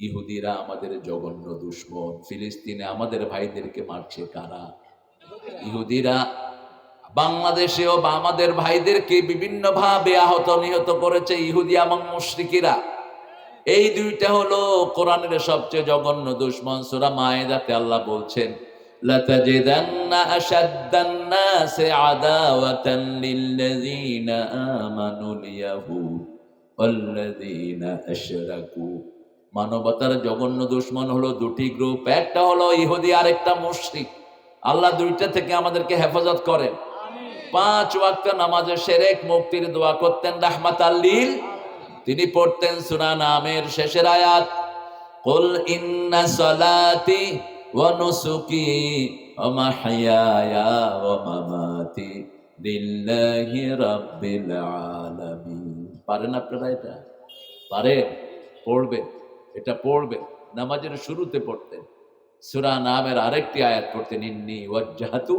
ইহুদিরা আমাদের জঘন্য দুশ্মন ফিলিস্তিনে আমাদের ভাইদেরকে মারছে কারা ইহুদিরা বাংলাদেশেও বা আমাদের ভাইদেরকে বিভিন্ন ভাবে আহত নিহত করেছে ইহুদি এবং মুশরিকিরা এই দুইটা হলো কোরআনের সবচেয়ে জঘন্য দুশ্মন সূরা মায়েদাতে আল্লাহ বলছেন لتجدن أشد الناس عداوة للذين آمنوا اليهود والذين أشركوا মানবতার জঘন্য দুশ্মন হলো দুটি গ্রুপ। একটা হলো ইহুদি আর একটা মুশরিক। আল্লাহ দুইটা থেকে আমাদেরকে হেফাজত করেন। পাঁচ ওয়াক্ত নামাজে সেরেক মুক্তির দোয়া করতেন রাহমাত আল্লিল তিনি পড়তেন সুরা নামের শেষের আয়াত। কুল ইন্না সালাতি ওয়া নুসুকি ওয়া মাহইয়ায়া ওয়া মামাতি লিল্লাহি রাব্বিল আলামিন। পারেন আপনারা এটা? পারে পড়বেন? এটা পড়বেন, নামাজের শুরুতে পড়তেন। সুরা নামের আরেকটি আয়াত পড়তেন, ইন্নি ওয়াজ্জাহাতু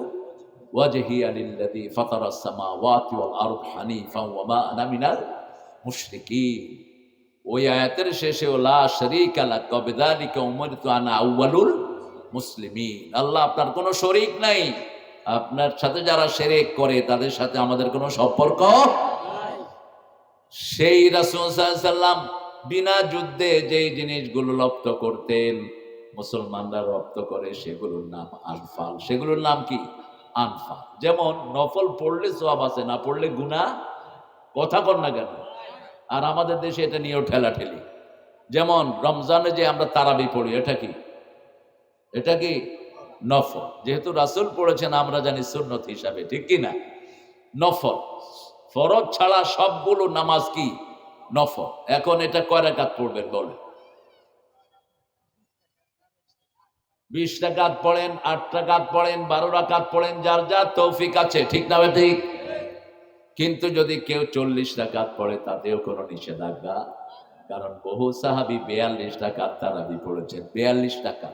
ওয়াজহিয়া লিল্লাযী ফাতারাস সামাওয়াতি ওয়াল হানিফা ওই আয়াতের শেষে লা শারীকা লাক ওয়া বিযালিকা উমিরতু আনা আউয়ালুল মুসলিমিন। আল্লাহ আপনার কোনো শরীক নাই। আপনার সাথে যারা শিরক করে, তাদের সাথে আমাদের কোনো সম্পর্ক সেই রাসূল সাল্লাম বিনা যুদ্ধে যেই জিনিসগুলো রপ্ত করতেন, মুসলমানরা রপ্ত করে সেগুলোর নাম আনফাল। সেগুলোর নাম কি? আনফাল। যেমন নফল পড়লে সব আছে, না পড়লে গুণা কথা কর না কেন? আর আমাদের দেশে এটা নিয়েও ঠেলা ঠেলি যেমন রমজানে যে আমরা তারাবি পড়ি, এটা কি? এটা কি? নফল। যেহেতু রাসুল পড়েছেন, আমরা জানি সুন্নত হিসাবে, ঠিক কি না? নফল। ফরজ ছাড়া সবগুলো নামাজ কি? নফল। এখন এটা কয় রাকাত পড়বেন বলেন? বিশ টাকাত পড়েন, আট টাকাত পড়েন, বারো রাকাত পড়েন, যার যার তৌফিক আছে, ঠিক না ঠিক কিন্তু যদি কেউ চল্লিশ টাকাত পড়ে, তাতেও কোনো নিষেধাজ্ঞা। কারণ বহু সাহাবি বেয়াল্লিশ টাকাত তারাবি পড়েছেন, বেয়াল্লিশ টাকা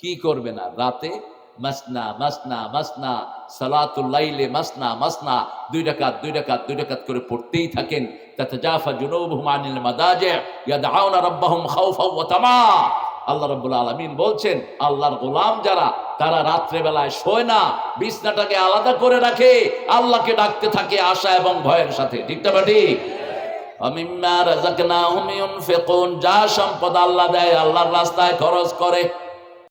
কি করবে না রাতে? মাসনা মাসনা মাসনা সালাতুল্লাইলে মাসনা মাসনা। দুই রাকাত দুই রাকাত দুই রাকাত করে পড়তেই থাকেন। তাতে জাফা জুনুবহুম আনিল মাদাজে, ইয়াদআউনা রাব্বাহুম খাউফা ওয়া তামা। আল্লাহ রাব্বুল আলামিন বলছেন, আল্লাহর গোলাম যারা, তারা রাত্রে বেলায় শোয় না, বিছনাটাকে আলাদা করে রাখে, আল্লাহকে ডাকতে থাকে আশা এবং ভয়ের সাথে। ঠিক না ঠিক যা সম্পদ আল্লাহ দেয়, আল্লাহর রাস্তায় খরচ করে।